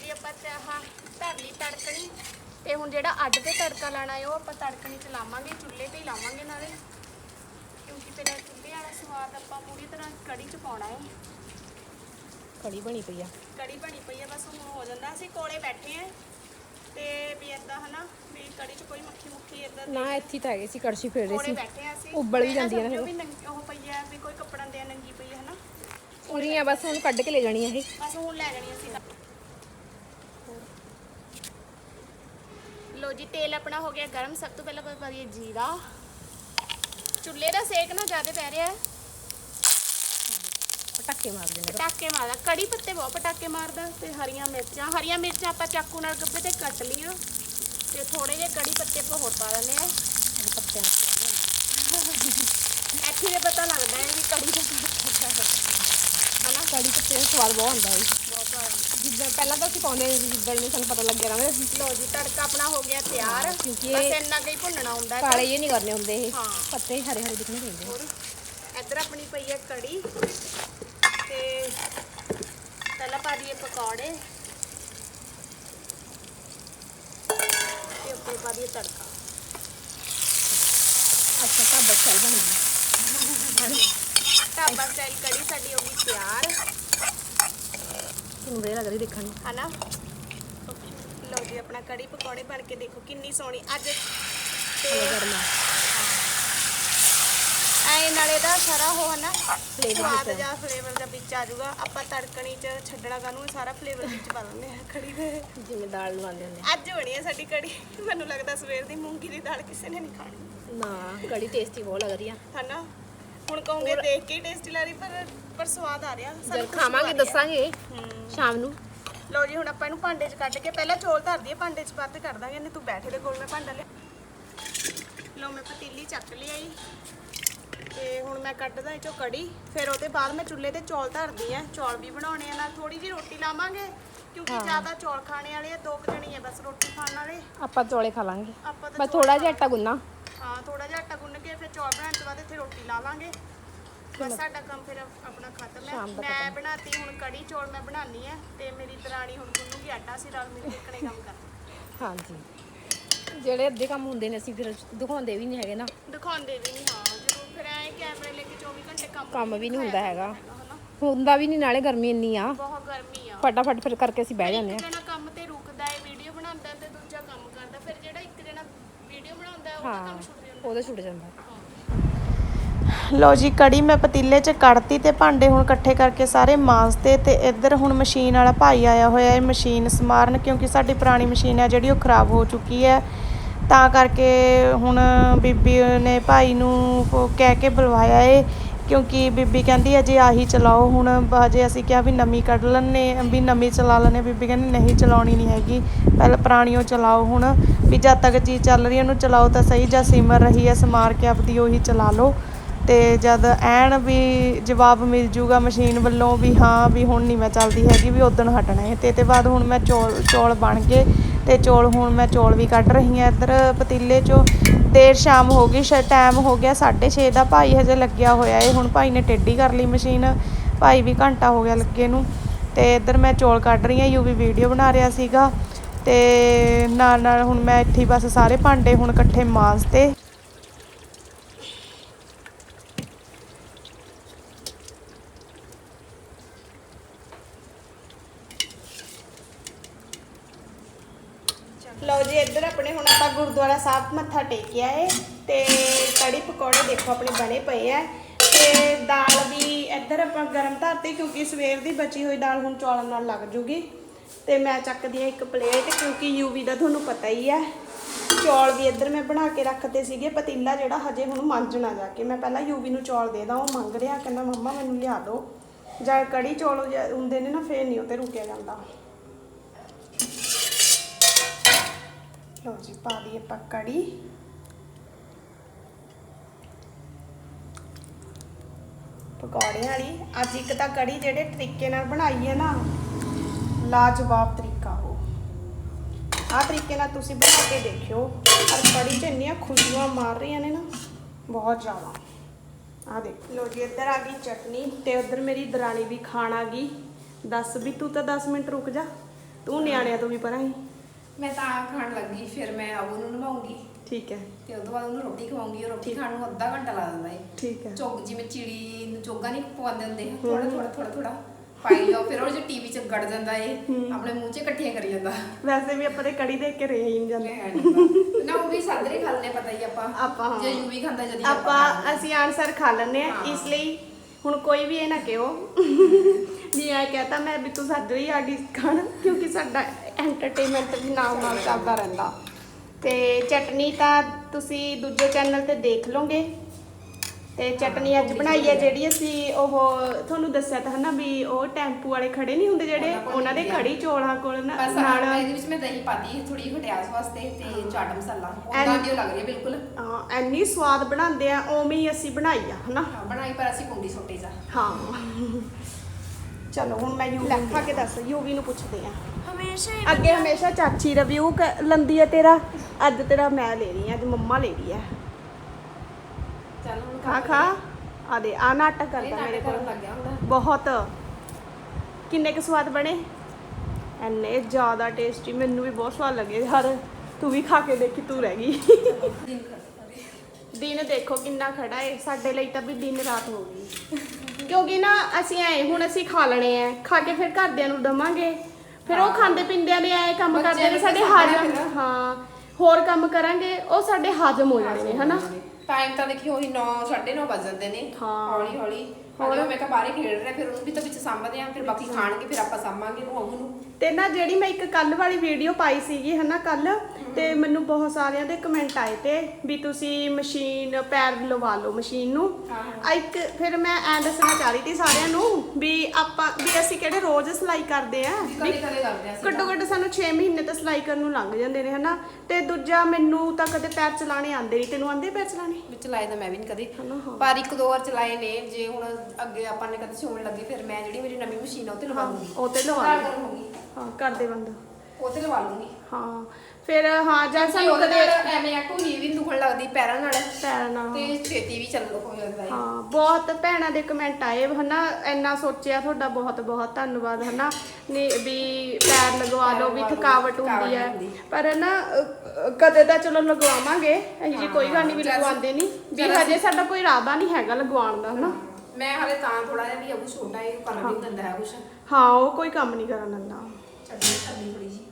ਜੀ ਆਪਾਂ ਚਾਹਾਂ ਧਰ ਲਈ ਤੜਕਣੀ। ਤੇ ਹੁਣ ਜਿਹੜਾ ਅੱਡ ਤੇ ਤੜਕਾ ਲਾਣਾ ਹੈ ਉਹ ਆਪਾਂ ਤੜਕਣੀ ਚ ਲਾਵਾਂਗੇ ਚੁੱਲ੍ਹੇ ਤੇ ਹੀ ਲਾਵਾਂਗੇ ਨਾਲੇ। ਕਿਉਂਕਿ ਫਿਰ ਇਹ ਚੁੱਲ੍ਹੇ ਵਾਲਾ ਸਵਾਦ ਆਪਾਂ ਪੂਰੀ ਤਰ੍ਹਾਂ ਕੜੀ ਚ ਪਾਉਣਾ ਹੈ। ਕੜੀ ਬਣੀ ਪਈ ਆ। ਕੜੀ ਬਣੀ ਪਈ ਹੈ ਬਸ ਹੁਣ ਹੋ ਜਾਂਦਾ ਅਸੀਂ ਕੋਲੇ ਬੈਠੇ ਆਂ ਤੇ ਵੀ ਏਦਾਂ ਹਨਾ ਵੀ ਕੜੀ ਚ ਕੋਈ ਮੱਖੀ ਮੁੱਖੀ ਏਦਾਂ ਨਾ ਇੱਥੇ ਤਾਂ ਹੈਗੇ ਸੀ ਕੜਛੀ ਫੇਰ ਰਹੇ ਕੋਲੇ ਸੀ। ਬੈਠੇ ਆਂ ਅਸੀਂ। ਉੱਬਲ ਵੀ ਨਾ ਜਾਂਦੀ ਹੈ ਨਾ ਫਿਰ। ਨੰਗੀ ਉਹ ਪਈ ਹੈ ਵੀ ਕੋਈ ਕੱਪੜਾ ਦੇ ਨੰਗੀ ਪਈ ਹੈ ਹਨਾ। ਪੂਰੀਆਂ ਬਸ ਹੁਣ ਕੱਢ ਕੇ ਲੈ ਜਾਣੀ ਇਹ। ਬਸ ਹੁਣ ਲੈ ਜਾਣੀ ਅਸੀਂ ਲੋ ਜੀ ਤੇਲ ਆਪਣਾ ਹੋ ਗਿਆ ਗਰਮ। ਸਭ ਤੋਂ ਪਹਿਲਾਂ ਪਾ ਦਈਏ ਜੀਰਾ। ਚੁੱਲ੍ਹੇ ਦਾ ਸੇਕ ਨਾ ਜ਼ਿਆਦਾ ਪੈ ਰਿਹਾ ਹੈ। ਪਟਾਕੇ ਮਾਰਦੇ ਨੇ ਪਟਾਕੇ ਮਾਰਦਾ ਕੜੀ ਪੱਤੇ ਬਹੁਤ ਪਟਾਕੇ ਮਾਰਦਾ ਤੇ ਹਰੀਆਂ ਮਿਰਚਾਂ। ਹਰੀਆਂ ਮਿਰਚਾਂ ਆਪਾਂ ਚਾਕੂ ਨਾਲ ਗੱਬੇ ਤੇ ਕੱਟ ਲੀਆਂ ਤੇ ਥੋੜੇ ਜਿਹੇ ਕੜੀ ਪੱਤੇ ਆਪਾਂ ਹੋਰ ਪਾ ਦਿੰਦੇ ਆ ਇਹ ਪੱਤੇ ਇੱਥੇ ਦੇ ਪਤਾ ਲੱਗਦਾ ਹੈ ਵੀ ਕੜੀ ਦਾ ਪੱਤਾ ਹਨਾ? ਕੜੀ ਪੱਤੇ ਦਾ ਸਵਾਦ ਬਹੁਤ ਆਉਂਦਾ ਹੈ। ਜਿੱਦਾਂ ਪਹਿਲਾਂ ਤਾਂ ਅਸੀਂ ਪਾਉਂਦੇ ਨਹੀਂ ਸੀ, ਜਿੱਦਣ ਨੂੰ ਸਾਨੂੰ ਪਤਾ ਲੱਗਿਆ ਨਾ ਲੋ ਜੀ ਤੜਕਾ ਆਪਣਾ ਹੋ ਗਿਆ ਤਿਆਰ। ਕਿਉਂਕਿ ਬਸ ਇਹ ਇੰਨਾ ਕੁ ਹੀ ਭੁੰਨਣਾ ਹੁੰਦਾ ਹੈ ਕਾਲੇ ਇਹ ਨਹੀਂ ਕਰਨੇ ਹੁੰਦੇ ਇਹ। ਹਾਂ। ਪੱਤੇ ਹਰੇ ਹਰੇ ਦਿਖਣੇ ਚਾਹੀਦੇ ਹੋਰ? ਇੱਧਰ ਆਪਣੀ ਪਈ ਹੈ ਕੜੀ। ਤੇ ਪਹਿਲਾਂ ਪਾ ਦਈਏ ਪਕੌੜੇ। ਤੇ ਉੱਪਰ ਪਾ ਦਈਏ ਤੜਕਾ। ਅੱਛਾ ਤਾਂ ਬੱਚਲ ਬਣ ਗਈ ਢਾਬਾ ਸਟਾਈਲ ਕੜੀ ਸਾਡੀ ਹੋ ਗਈ ਤਿਆਰ। ਤੁਹਾਨੂੰ ਵਧੀਆ ਲੱਗ ਰਹੀ ਦੇਖਣ ਨੂੰ। ਹਨਾ? ਲਓ ਜੀ ਆਪਣਾ ਕੜੀ ਪਕੌੜੇ ਬਣ ਕੇ ਦੇਖੋ ਕਿੰਨੀ ਸੋਹਣੀ। ਅੱਜ ਤੇ ਐ ਨਾਲੇ ਦਾ ਸਾਰਾ ਉਹ ਹਨਾ Flavour ਸਵਾਦ ਵਿੱਚ। ਜਾਂ ਫਲੇਵਰ ਦਾ ਵਿੱਚ ਆ ਜਾਊਗਾ। ਆਪਾਂ ਤੜਕਣੀ ਚ ਛੱਡਣਾ ਕਾਨੂੰ ਸਾਰਾ ਫਲੇਵਰ ਵਿੱਚ ਪਾ ਦਿੰਦੇ ਆ ਕੜੀ ਦੇ। ਜਿਵੇਂ ਦਾਲ ਲਵਾਉਂਦੇ ਹੁੰਦੇ ਅੱਜ ਬਣੀ ਹੈ ਸਾਡੀ ਕੜੀ। ਮੈਨੂੰ ਲੱਗਦਾ ਸਵੇਰ ਦੀ ਮੂੰਗੀ ਦੀ ਦਾਲ ਕਿਸੇ ਨੇ ਨਹੀਂ ਖਾਣੀ। ਆ। ਨਾ ਕੜੀ ਟੇਸਟੀ ਬਹੁਤ ਲੱਗ ਰਹੀ ਆ। ਹਨਾ? ਹੁਣ ਕਹੋਗੇ ਦੇਖ ਕੇ ਟੇਸਟੀ ਲੱਗ ਰਹੀ ਪਰ ਪਰ ਸਵਾਦ ਆ ਰਿਹਾ ਜਦ ਖੁਸ਼ਬੂ ਆ ਖਾਵਾਂਗੇ ਰਹੀ। ਹੈ। ਦੱਸਾਂਗੇ ਸ਼ਾਮ ਨੂੰ। ਲਓ ਜੀ ਹੁਣ ਆਪਾਂ ਇਹਨੂੰ ਭਾਂਡੇ 'ਚ ਕੱਢ ਕੇ ਪਹਿਲਾਂ ਚੌਲ ਧਰ ਦਈਏ ਭਾਂਡੇ 'ਚ ਬਾਅਦ 'ਚ ਕੱਢ ਦਾਂਗੇ ਨਹੀਂ ਤੂੰ ਬੈਠੇ ਦੇ ਕੋਲ ਮੈਂ ਭਾਂਡਾ ਲਿਆ। ਲਓ ਮੈਂ ਪਤੀਲੀ ਚੱਕ ਲਈ ਤੇ ਹੁਣ ਮੈਂ ਕੱਢਦਾ ਇਹ ਚੋਂ ਕੜੀ ਫਿਰ ਉਹਦੇ ਬਾਅਦ ਮੈਂ ਚੁੱਲ੍ਹੇ ਤੇ ਚੌਲ ਧਰਦੀ ਆ। ਚੌਲ ਵੀ ਬਣਾਉਣੇ ਆ ਨਾਲ ਥੋੜੀ ਜਿਹੀ ਰੋਟੀ ਲਾਵਾਂਗੇ ਕਿਉਂਕਿ ਜ਼ਿਆਦਾ ਚੌਲ ਖਾਣੇ ਵਾਲੇ ਆ ਦੋ ਕੁ ਜਣੀ ਆ ਬਸ ਰੋਟੀ ਖਾਣ ਵਾਲੇ। ਆਪਾਂ ਚੌਲੇ ਖਾ ਲਾਂਗੇ। ਆਪਾਂ ਤਾਂ ਬਸ ਥੋੜਾ ਜਿਹਾ ਆਟਾ ਗੁੰਨਾ ਹਾਂ ਥੋੜਾ ਜਿਹਾ ਆਟਾ ਗੁੰਨ ਕੇ ਫਿਰ ਚੌਲ ਬਣਾਉਣ ਤੋਂ ਬਾਅਦ ਇੱਥੇ ਰੋਟੀ ਲਾਵਾਂਗੇ ਬਸ ਸਾਡਾ ਕੰਮ ਫਿਰ ਆਪਣਾ ਖਤਮ ਹੈ। ਮੈਂ ਬਣਾਤੀ ਹੁਣ ਕੜੀ ਚੌਲ ਮੈਂ ਬਣਾਉਣੀ ਹੈ ਤੇ ਮੇਰੀ ਦਰਾਣੀ ਹੁਣ ਗੁੰਨੂਗੀ ਆਟਾ ਸੀ ਰਲ ਮਿਲ ਕੇ ਇਕਣੇ ਕੰਮ ਕਰਦੇ ਹਾਂਜੀ। ਜਿਹੜੇ ਅੱਧੇ ਕੰਮ ਹੁੰਦੇ ਨੇ ਅਸੀਂ ਫਿਰ ਦਿਖਾਉਂਦੇ ਵੀ ਨਹੀਂ ਹੈਗੇ ਨਾ। ਦਿਖਾਉਂਦੇ ਵੀ ਨਹੀਂ ਹਾਂ ਜਦੋਂ ਫਿਰ ਐ ਕੈਮਰੇ ਲੈ ਕੇ 24 ਘੰਟੇ ਕੰਮ ਕੰਮ ਵੀ ਨਹੀਂ ਹੁੰਦਾ ਹੈਗਾ। ਹੁੰਦਾ ਵੀ ਨਹੀਂ ਨਾਲੇ ਗਰਮੀ ਇੰਨੀ ਆ। ਬਹੁਤ ਗਰਮੀ ਆ। ਫਟਾਫਟ ਫਿਰ ਕਰਕੇ ਅਸੀਂ ਬਹਿ ਜਾਂਦੇ ਆ ਜਣਾ ਕੰਮ ਤੇ ਰੁਕਦਾ ਹੈ ਵੀਡੀਓ ਬਣਾਉਂਦਾ ਤੇ ਦੂਜਾ ਕੰਮ ਕਰਦਾ ਫਿਰ ਜਿਹੜਾ ਇੱਕ ਜਣਾ ਵੀਡੀਓ ਬਣਾਉਂਦਾ ਹਾਂ, ਉਹਦਾ ਛੁੱਟ ਜਾਂਦਾ ਲੋ ਜੀ, ਕੜੀ ਮੈਂ ਪਤੀਲੇ 'ਚ ਕੱਢਤੀ ਤੇ ਭਾਂਡੇ ਹੁਣ ਇਕੱਠੇ ਕਰਕੇ ਸਾਰੇ ਮਾਂਜਤੇ ਤੇ ਇੱਧਰ ਹੁਣ ਮਸ਼ੀਨ ਵਾਲਾ ਭਾਈ ਆਇਆ ਹੋਇਆ ਹੈ ਮਸ਼ੀਨ ਸਮਾਰਨ, ਕਿਉਂਕਿ ਸਾਡੀ ਪੁਰਾਣੀ ਮਸ਼ੀਨ ਹੈ ਜਿਹੜੀ ਉਹ ਖਰਾਬ ਹੋ ਚੁੱਕੀ ਹੈ। ਤਾਂ ਕਰਕੇ ਹੁਣ ਬੀਬੀ ਨੇ ਭਾਈ ਨੂੰ ਕਹਿ ਕੇ ਬੁਲਵਾਇਆ ਏ ਕਿਉਂਕਿ ਬੀਬੀ ਕਹਿੰਦੀ ਅਜੇ ਆਹੀ ਚਲਾਓ, ਹੁਣ ਹਜੇ ਅਸੀਂ ਕਿਹਾ ਵੀ ਨਵੀਂ ਕੱਢ ਲੈਂਦੇ ਵੀ ਨਵੀਂ ਚਲਾ ਲੈਣੇ ਬੀਬੀ ਕਹਿੰਦੀ ਨਹੀਂ, ਚਲਾਉਣੀ ਨਹੀਂ ਹੈਗੀ। ਪਹਿਲਾਂ ਪੁਰਾਣੀ ਚਲਾਓ ਹੁਣ। ਵੀ ਜਦ ਤੱਕ ਚੀਜ਼ ਚੱਲ ਰਹੀ ਉਹਨੂੰ ਚਲਾਓ ਤਾਂ ਸਹੀ। ਜਾਂ ਸਿਮਰ ਰਹੀ ਹੈ ਸਮਾਰ ਕੇ ਆਪਦੀ ਉਹੀ ਚਲਾ ਲਓ। ਤੇ ਜਦ ਐਨ ਵੀ ਜਵਾਬ ਮਿਲ ਜੂਗਾ ਮਸ਼ੀਨ ਵੱਲੋਂ ਵੀ ਹਾਂ, ਵੀ ਹੁਣ ਨਹੀਂ ਮੈਂ ਚੱਲਦੀ ਹੈਗੀ, ਵੀ ਉਦੋਂ ਹਟਣਾ ਹੈ। ਤੇ ਤੇ ਬਾਅਦ ਹੁਣ ਮੈਂ ਚੌਲ ਚੌਲ ਬਣ ਗਏ। ਤੇ ਚੌਲ, ਹੁਣ ਮੈਂ ਚੌਲ ਵੀ ਕੱਢ ਰਹੀ ਹਾਂ ਇੱਧਰ ਪਤੀਲੇ 'ਚੋਂ। ਦੇਰ ਸ਼ਾਮ ਹੋ ਗਈ ਸ਼ਾ ਟਾਈਮ ਹੋ ਗਿਆ 6:30 ਦਾ, ਭਾਈ ਹਜੇ ਲੱਗਿਆ ਹੋਇਆ ਏ, ਹੁਣ ਭਾਈ ਨੇ ਟੇਢੀ ਕਰ ਲਈ ਮਸ਼ੀਨ, ਭਾਈ ਵੀ ਘੰਟਾ ਹੋ ਗਿਆ ਲੱਗੇ ਨੂੰ। ਤੇ ਇੱਧਰ ਮੈਂ ਚੌਲ ਕੱਢ ਰਹੀ ਹਾਂ, ਯੂਵੀ ਵੀਡੀਓ ਬਣਾ ਰਿਹਾ ਸੀਗਾ। ਤੇ ਨਾਲ ਨਾਲ ਹੁਣ ਮੈਂ ਇੱਥੇ ਬਸ ਸਾਰੇ ਭਾਂਡੇ ਹੁਣ ਇਕੱਠੇ ਮਾਂਜਤੇ ਲਓ ਜੀ ਇੱਧਰ ਆਪਣੇ ਹੁਣ ਆਪਾਂ ਗੁਰਦੁਆਰਾ ਸਾਹਿਬ ਮੱਥਾ ਟੇਕਿਆ ਏ ਤੇ ਕੜੀ ਪਕੌੜੇ ਦੇਖੋ ਆਪਣੇ ਬਣੇ ਪਏ ਆ ਤੇ ਦਾਲ ਵੀ ਇੱਧਰ ਆਪਾਂ ਗਰਮ ਧਰਤੀ ਕਿਉਂਕਿ ਸਵੇਰ ਦੀ ਬਚੀ ਹੋਈ ਦਾਲ ਹੁਣ ਚੌਲਾਂ ਨਾਲ ਲੱਗ ਜੂਗੀ ਤੇ ਮੈਂ ਚੱਕਦੀ ਹਾਂ ਇੱਕ ਪਲੇਟ ਕਿਉਂਕਿ ਯੂਵੀ ਦਾ ਤੁਹਾਨੂੰ ਪਤਾ ਹੀ ਹੈ ਚੌਲ ਵੀ ਇੱਧਰ ਮੈਂ ਬਣਾ ਕੇ ਰੱਖਦੇ ਸੀਗੇ, ਪਤੀਲਾ ਜਿਹੜਾ ਹਜੇ ਹੁਣ ਮਾਂਜਣਾ ਜਾ ਕੇ। ਮੈਂ ਪਹਿਲਾਂ ਯੂਵੀ ਨੂੰ ਚੌਲ ਦੇ ਦਾਂ, ਉਹ ਮੰਗ ਰਿਹਾ, ਕਹਿੰਦਾ ਮੰਮਾ ਮੈਨੂੰ ਲਿਆ ਦਿਓ ਜਾਂ ਕੜੀ ਚੌਲ ਹੁੰਦੇ ਨੇ ਨਾ, ਫੇਰ ਨਹੀਂ ਉਹ ਤੇ ਰੁਕਿਆ ਜਾਂਦਾ। ਲਓ ਜੀ, ਪਾ ਦਈਏ ਆਪਾਂ ਕੜੀ। ਪਕੌੜਿਆਂ ਵਾਲੀ। ਅੱਜ ਇੱਕ ਤਾਂ ਕੜੀ ਜਿਹੜੇ ਤਰੀਕੇ ਨਾਲ ਬਣਾਈ ਹੈ ਨਾ, ਲਾਜਵਾਬ ਤਰੀਕਾ ਉਹ। ਆਹ ਤਰੀਕੇ ਨਾਲ ਤੁਸੀਂ ਬਣਾ ਕੇ ਦੇਖਿਓ, ਪਰ ਕੜੀ 'ਚ ਇੰਨੀਆਂ ਖੁਸ਼ਬੂਆਂ ਮਾਰ ਰਹੀਆਂ ਨੇ ਨਾ, ਬਹੁਤ ਜ਼ਿਆਦਾ। ਆਹ ਦੇਖੋ। ਲੋ ਜੀ, ਇੱਧਰ ਆ ਗਈ ਚਟਨੀ ਤੇ ਉੱਧਰ ਮੇਰੀ ਦਰਾਣੀ ਵੀ ਖਾਣ ਆ ਗਈ। ਦੱਸ ਵੀ ਤੂੰ ਤਾਂ 10 ਮਿੰਟ ਰੁਕ ਜਾ, ਤੂੰ ਨਿਆਣਿਆਂ ਤੋਂ ਵੀ ਪਰਾਂ ਹੀ। ਮੈਂ ਤਾਂ ਆਪ ਖਾਣ ਲੱਗੀ ਫਿਰ ਮੈਂ ਆਬੂ ਨੂੰ ਨਵਾਉਂਗੀ। ਠੀਕ ਹੈ। ਤੇ ਤੋਂ ਬਾਅਦ ਉਹਨੂੰ ਰੋਟੀ ਖਵਾਉਂਗੀ ਉਹ ਰੋਟੀ ਖਾਣ ਨੂੰ ਅੱਧਾ ਘੰਟਾ ਲਾ ਦਿੰਦਾ ਏ। ਠੀਕ ਹੈ। ਚੋਗ ਜਿਵੇਂ ਚਿੜੀ ਨੂੰ ਚੋਗਾ ਨਹੀਂ ਪਵਾਉਂਦੇ ਹੁੰਦੇ ਥੋੜਾ ਥੋੜਾ ਥੋੜਾ ਥੋੜਾ ਪਾਈ ਜਾਓ ਫਿਰ ਉਹ ਜੋ ਟੀਵੀ 'ਚ ਗੜ ਜਾਂਦਾ ਏ ਆਪਣੇ ਮੂੰਹ 'ਚ ਇਕੱਠੀਆਂ ਕਰੀ ਜਾਂਦਾ। ਵੈਸੇ ਵੀ ਆਪਾਂ ਤੇ ਕੜੀ ਦੇਖ ਕੇ ਰਹੇ ਹੀ ਨਹੀਂ ਜਾਂਦੇ। ਨਾ ਉਹ ਵੀ ਸਾਦਰੇ ਖਾ ਲੈਣੇ ਪਤਾ ਹੀ ਆਪਾਂ। ਆਪਾਂ। ਜੇ ਯੂ ਵੀ ਖਾਂਦਾ ਜਦੀ ਆਪਾਂ ਅਸੀਂ ਆਨਸਰ ਖਾ ਲੈਂਦੇ ਆ ਇਸ ਲਈ ਹੁਣ ਕੋਈ ਵੀ ਇਹ ਨਾ ਕਿਹੋ। ਵੀ ਐ ਕਹਤਾ ਮੈਂ ਵੀ ਤੂੰ ਸਾਡੇ ਹੀ ਆ ਗਈ ਖਾਣ ਕਿਉਂਕਿ ਸਾਡਾ ਐਂਟਰਟੇਨਮੈਂਟ ਵੀ ਨਾਲ ਨਾਲ ਚੱਲਦਾ ਰਹਿੰਦਾ। ਤੇ ਚਟਨੀ ਤਾਂ ਤੁਸੀਂ ਦੂਜੇ ਚੈਨਲ ਤੇ ਦੇਖ ਲਓਗੇ। ਤੇ ਚਟਨੀ ਅੱਜ ਬਣਾਈ ਹੈ ਜਿਹੜੀ ਅਸੀਂ ਉਹ ਤੁਹਾਨੂੰ ਦੱਸਿਆ ਤਾਂ ਹਨਾ ਵੀ ਉਹ ਟੈਂਪੂ ਵਾਲੇ ਖੜੇ ਨਹੀਂ ਹੁੰਦੇ ਜਿਹੜੇ ਉਹਨਾਂ ਦੇ ਆ। ਕੜੀ ਚੋਲਾਂ ਕੋਲ ਨਾ ਬਸ ਨਾਲ। ਨਾਲ ਇਹਦੇ ਵਿੱਚ ਮੈਂ ਦਹੀਂ ਪਾਤੀ ਥੋੜੀ ਖਟਿਆਸ ਵਾਸਤੇ ਤੇ ਚਾਟ ਮਸਾਲਾ ਉਦਾਂ ਦੀ ਉਹ ਲੱਗ ਰਹੀ ਹੈ ਬਿਲਕੁਲ। ਹਾਂ, ਐਨੀ ਸਵਾਦ ਬਣਾਉਂਦੇ ਆ ਉਵੇਂ ਹੀ ਅਸੀਂ ਬਣਾਈ ਆ ਹਨਾ ਹਾਂ, ਬਣਾਈ ਪਰ ਅਸੀਂ ਕੁੰਡੀ ਸੋਟੇ ਜਾ ਹਾਂ। ਚਲੋ ਹੁਣ ਮੈਂ ਯੂਵੀ ਨੂੰ ਖਾ ਕੇ ਦੱਸ ਯੂਵੀ ਨੂੰ ਪੁੱਛਦੇ ਆ। ਹਮੇਸ਼ਾ ਹੀ ਅੱਗੇ ਹਮੇਸ਼ਾ ਚਾਚੀ ਰਿਵਿਊ ਲੰਦੀ ਹੈ ਤੇਰਾ ਅੱਜ ਤੇਰਾ ਮੈਂ ਲੈ ਰਹੀ ਹਾਂ ਅੱਜ ਮੰਮਾ ਲੈ ਰਹੀ ਹੁਣ ਖਾ ਖਾ ਆ ਦੇ ਆ ਨਾਟਕ ਕਰਦਾ ਮੇਰੇ ਕੋਲ। ਬਹੁਤ। ਕਿੰਨੇ ਕੁ ਸਵਾਦ ਬਣੇ? ਐਨੇ ਜ਼ਿਆਦਾ ਟੇਸਟੀ ਮੈਨੂੰ ਵੀ ਬਹੁਤ ਸਵਾਦ ਲੱਗੇ ਹਰ ਤੂੰ ਵੀ ਖਾ ਕੇ ਦੇਖੀ ਤੂੰ ਰਹਿ ਗਈ। ਦਿਨ ਦੇਖੋ ਕਿੰਨਾ ਖੜਾ ਏ। ਸਾਡੇ ਲਈ ਤਾਂ ਵੀ ਦਿਨ ਰਾਤ ਹੋ ਗਈ। ਕਿਉਂਕਿ ਨਾ ਅਸੀਂ ਆਏ ਹੁਣ ਅਸੀਂ ਖਾ ਲੈਣੇ ਆ ਖਾ ਕੇ ਫਿਰ ਘਰਦਿਆਂ ਨੂੰ ਦਵਾਂਗੇ। ਫਿਰ ਉਹ ਖਾਂਦੇ ਪਿੰਦਿਆਂ ਦੇ ਆਏ ਕੰਮ ਕਰਦੇ ਨੇ ਸਾਡੇ ਹਾਜ਼ਮ। ਹਾਂ। ਹੋਰ ਕੰਮ ਕਰਾਂਗੇ ਉਹ ਸਾਡੇ ਹਾਜ਼ਮ ਹੋ ਜਾਣੇ ਨੇ ਹਨਾ? ਟਾਈਮ ਤਾਂ ਦੇਖੀ ਉਹੀ 9 9:30 ਵੱਜ ਜਾਂਦੇ ਨੇ ਹਾਂ। ਹੌਲੀ ਹੌਲੀ। ਹੌਲੀ ਮੈਂ ਕਿਹਾ ਬਾਹਰ ਹੀ ਖੇਡ ਰਿਹਾ ਫਿਰ ਉਹਨੂੰ ਵੀ ਤਾਂ ਵਿੱਚ ਸਾਂਭਦੇ ਆ ਫਿਰ ਬਾਕੀ ਖਾਣਗੇ ਫਿਰ ਆਪਾਂ ਸਾਂਭਾਂਗੇ ਉਹ ਉਹਨੂੰ ਤੇ ਨਾ ਜਿਹੜੀ ਮੈਂ ਇੱਕ ਕੱਲ ਵਾਲੀ ਵੀਡੀਓ ਪਾਈ ਸੀਗੀ ਹਨਾ ਕੱਲ ਤੇ ਮੈਨੂੰ ਬਹੁਤ ਸਾਰਿਆਂ ਦੇ ਕਮੈਂਟ ਆਏ ਤੇ ਵੀ ਤੁਸੀਂ ਮਸ਼ੀਨ ਪੈਰ ਲਵਾ ਲਓ ਮਸ਼ੀਨ ਨੂੰ। ਇੱਕ ਫਿਰ ਮੈਂ ਐਂ ਦੱਸਣਾ ਚਾਹ ਰਹੀ ਸੀ ਸਾਰਿਆਂ ਨੂੰ ਵੀ ਆਪਾਂ ਵੀ ਅਸੀਂ ਕਿਹੜੇ ਰੋਜ਼ ਸਿਲਾਈ ਕਰਦੇ ਆ? ਵੀ ਕਦੇ ਕਦੇ ਕਰਦੇ ਆ ਅਸੀਂ ਘੱਟੋ ਘੱਟ ਸਾਨੂੰ 6 ਮਹੀਨੇ ਤਾਂ ਸਿਲਾਈ ਕਰਨ ਨੂੰ ਲੰਘ ਜਾਂਦੇ ਨੇ ਹਨਾ? ਤੇ ਦੂਜਾ ਮੈਨੂੰ ਤਾਂ ਕਦੇ ਪੈਰ ਚਲਾਣੇ ਆਉਂਦੇ ਨਹੀਂ। ਤੈਨੂੰ ਆਉਂਦੇ ਪੈਰ ਚਲਾਣੇ ਵਿੱਚ ਚਲਾਏ ਤਾਂ ਮੈਂ ਵੀ ਨਹੀਂ ਕਦੇ। ਪਰ ਇੱਕ ਦੋ ਵਾਰ ਚਲਾਏ ਨੇ ਜੇ ਹੁਣ ਅੱਗੇ ਆਪਾਂ ਨੇ ਕਦੇ ਸਿਉਣ ਲੱਗੇ ਫਿਰ ਮੈਂ ਜਿਹੜੀ ਮੇਰੀ ਨਵੀਂ ਮਸ਼ੀਨ ਆ ਉਹ ਤੇ ਲਵਾ ਲੂੰਗੀ ਉਹ ਤੇ ਲਵਾ ਹਾਂ ਕਰਦੇ ਬੰਦ। ਉਹ ਤੇ ਲਵਾ ਲੂੰਗੀ ਹਾਂ ਫਿਰ ਹਾਂ ਜਾਂ ਸਾਨੂੰ ਕਦੇ ਐਵੇਂ ਆ ਢੂਹੀ ਵੀ ਦੁਖਣ ਲੱਗਦੀ ਪੈਰਾਂ ਨਾਲ। ਪੈਰ ਨਾਲ। ਤੇ ਛੇਤੀ ਵੀ ਚੱਲ ਹੋ ਜਾਂਦਾ ਹੈ ਹਾਂ ਬਹੁਤ ਭੈਣਾਂ ਦੇ ਕਮੈਂਟ ਆਏ ਹਨਾ ਇੰਨਾ ਸੋਚਿਆ ਤੁਹਾਡਾ ਬਹੁਤ ਬਹੁਤ ਧੰਨਵਾਦ ਹਨਾ ਨੀ ਵੀ ਪੈਰ ਲਗਵਾ ਲਓ ਵੀ ਪੈਰ ਲਗਵਾ ਲਓ, ਥਕਾਵਟ ਹੁੰਦੀ ਥਕਾਵਟ ਹੈ। ਹੁੰਦੀ। ਪਰ ਨਾ ਅ, ਅ, ਕਦੇ ਤਾਂ ਚਲੋ ਲਗਵਾਵਾਂਗੇ ਅਹੀ ਜੀ ਕੋਈ ਗੱਲ ਨਹੀਂ ਵੀ ਲਗਵਾਉਂਦੇ ਨਹੀਂ ਵੀ ਹਜੇ ਸਾਡਾ ਕੋਈ ਇਰਾਦਾ ਨਹੀਂ ਹੈਗਾ ਲਗਵਾਉਣ ਦਾ ਹਨਾ। ਮੈਂ ਹਾਲੇ ਤਾਂ ਥੋੜਾ ਜਿਹਾ ਵੀ ਅਬੂ ਛੋਟਾ ਹੈ ਉਹ ਕਰਨ ਵੀ ਦਿੰਦਾ ਹੈ ਕੁਛ। ਹਾਂ ਉਹ ਕੋਈ ਕੰਮ ਨਹੀਂ ਕਰਨ ਦਿੰਦਾ। ਚੱਲੀ ਚੱਲੀ ਥੋੜੀ ਜੀ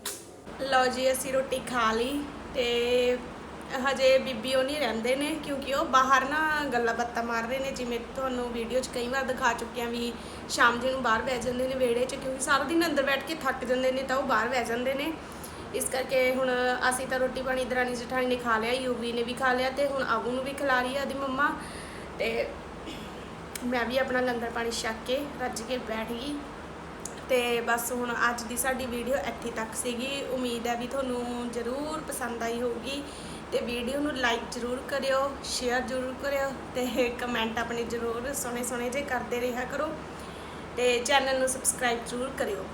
ਲਓ ਜੀ, ਅਸੀਂ ਰੋਟੀ ਖਾ ਲਈ ਤੇ ਹਜੇ ਬੀਬੀ ਉਹ ਨਹੀਂ ਰਹਿੰਦੇ ਨੇ ਕਿਉਂਕਿ ਉਹ ਬਾਹਰ ਨਾ ਗੱਲਾਂ ਬਾਤਾਂ ਮਾਰ ਰਹੇ ਨੇ। ਜਿਵੇਂ ਤੁਹਾਨੂੰ ਵੀਡੀਓ 'ਚ ਕਈ ਵਾਰ ਦਿਖਾ ਚੁੱਕੇ ਹਾਂ ਵੀ ਸ਼ਾਮ ਜੀ ਨੂੰ ਬਾਹਰ ਬਹਿ ਜਾਂਦੇ ਨੇ ਵਿਹੜੇ 'ਚ ਕਿਉਂਕਿ ਸਾਰਾ ਦਿਨ ਅੰਦਰ ਬੈਠ ਕੇ ਥੱਕ ਜਾਂਦੇ ਨੇ ਤਾਂ ਉਹ ਬਾਹਰ ਬਹਿ ਜਾਂਦੇ ਨੇ। ਇਸ ਕਰਕੇ ਹੁਣ ਅਸੀਂ ਤਾਂ ਰੋਟੀ ਪਾਣੀ, ਦਰਾਣੀ ਜਠਾਣੀ ਨੇ ਖਾ ਲਿਆ, ਯੂਵੀ ਨੇ ਵੀ ਖਾ ਲਿਆ ਤੇ ਹੁਣ ਆਬੂ ਨੂੰ ਵੀ ਖਿਲਾ ਰਹੀ ਆ ਉਹਦੀ ਮੰਮਾ ਤੇ ਮੈਂ ਵੀ ਆਪਣਾ ਲੰਗਰ ਪਾਣੀ ਛੱਕ ਕੇ ਰੱਜ ਕੇ ਬੈਠ ਗਈ। ਤੇ ਬਸ ਹੁਣ ਅੱਜ ਦੀ ਸਾਡੀ ਵੀਡੀਓ ਇੱਥੇ ਤੱਕ ਸੀਗੀ। ਉਮੀਦ ਹੈ ਵੀ ਤੁਹਾਨੂੰ ਜ਼ਰੂਰ ਪਸੰਦ ਆਈ ਹੋਊਗੀ ਤੇ ਵੀਡੀਓ ਨੂੰ ਲਾਈਕ ਜ਼ਰੂਰ ਕਰਿਓ, ਸ਼ੇਅਰ ਜ਼ਰੂਰ ਕਰਿਓ ਤੇ ਕਮੈਂਟ ਆਪਣੇ ਜ਼ਰੂਰ ਸੋਹਣੇ ਸੋਹਣੇ ਜੇ ਕਰਦੇ ਰਿਹਾ ਕਰੋ ਤੇ ਚੈਨਲ ਨੂੰ ਸਬਸਕ੍ਰਾਈਬ ਜ਼ਰੂਰ ਕਰਿਓ।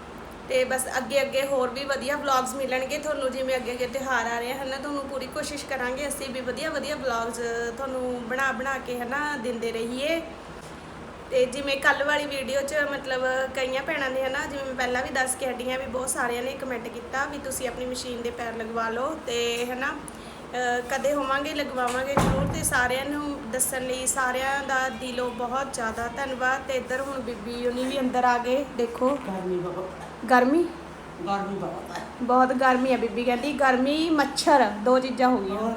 ਤੇ ਬਸ ਅੱਗੇ ਅੱਗੇ ਹੋਰ ਵੀ ਵਧੀਆ ਵਲੌਗਸ ਮਿਲਣਗੇ ਤੁਹਾਨੂੰ, ਜਿਵੇਂ ਅੱਗੇ ਅੱਗੇ ਤਿਉਹਾਰ ਆ ਰਹੇ ਹਨ ਨਾ ਤੁਹਾਨੂੰ ਪੂਰੀ ਕੋਸ਼ਿਸ਼ ਕਰਾਂਗੇ ਅਸੀਂ ਵੀ ਵਧੀਆ ਵਧੀਆ ਵਲੌਗਸ ਤੁਹਾਨੂੰ ਬਣਾ ਬਣਾ ਕੇ ਹਨਾ ਦਿੰਦੇ ਰਹੀਏ। ਤੇ ਜਿਵੇਂ ਕੱਲ ਵਾਲੀ ਵੀਡੀਓ 'ਚ ਮਤਲਬ ਕਈਆਂ ਭੈਣਾਂ ਨੇ ਹਨਾ ਜਿਵੇਂ ਮੈਂ ਪਹਿਲਾਂ ਵੀ ਦੱਸ ਕੇ ਹਟੀਆਂ ਵੀ ਬਹੁਤ ਸਾਰਿਆਂ ਨੇ ਕਮੈਂਟ ਕੀਤਾ ਵੀ ਤੁਸੀਂ ਆਪਣੀ ਮਸ਼ੀਨ ਦੇ ਪੈਰ ਲਗਵਾ ਲਓ ਤੇ ਹਨਾ ਕਦੇ ਹੋਵਾਂਗੇ ਲਗਵਾਵਾਂਗੇ ਜ਼ਰੂਰ ਤੇ ਸਾਰਿਆਂ ਨੂੰ ਦੱਸਣ ਲਈ ਸਾਰਿਆਂ ਦਾ ਦਿਲੋਂ ਬਹੁਤ ਜ਼ਿਆਦਾ ਧੰਨਵਾਦ ਤੇ ਇੱਧਰ ਹੁਣ ਬੀਬੀ ਉਹਨੀ ਵੀ ਅੰਦਰ ਆ ਗਏ ਦੇਖੋ। ਗਰਮੀ ਬਹੁਤ। ਗਰਮੀ? ਗਰਮੀ ਬਹੁਤ ਹੈ। ਬਹੁਤ ਗਰਮੀ ਹੈ ਬੀਬੀ ਕਹਿੰਦੀ ਗਰਮੀ ਮੱਛਰ ਦੋ ਚੀਜ਼ਾਂ ਹੋ ਗਈਆਂ। ਆ।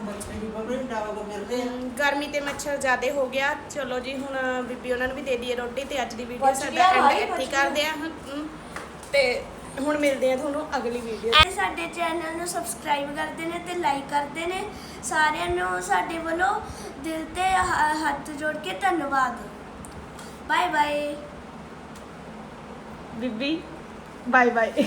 ਗਰਮੀ ਤੇ ਮੱਛਰ ਜ਼ਿਆਦੇ ਹੋ ਗਿਆ। ਚਲੋ ਜੀ ਹੁਣ ਬੀਬੀ ਉਹਨਾਂ ਨੂੰ ਵੀ ਦੇ ਦਈਏ ਰੋਟੀ ਤੇ ਅੱਜ ਦੀ ਵੀਡੀਓ ਸਾਡਾ ਐਂਡ ਇੱਥੇ ਕਰਦੇ ਆ। ਹਮ, ਤੇ ਹੁਣ ਮਿਲਦੇ ਆ ਤੁਹਾਨੂੰ ਅਗਲੀ ਵੀਡੀਓ ਐ ਸਾਡੇ ਚੈਨਲ ਨੂੰ ਸਬਸਕ੍ਰਾਈਬ ਕਰਦੇ ਨੇ ਤੇ ਲਾਈਕ ਕਰਦੇ ਨੇ। ਸਾਰਿਆਂ ਨੂੰ ਸਾਡੇ ਵੱਲੋਂ ਦਿਲ ਤੇ ਹ- ਹੱਥ ਜੋੜ ਕੇ ਧੰਨਵਾਦ। ਬਾਏ ਬਾਏ ਬੀਬੀ ਬਾਏ ਬਾਏ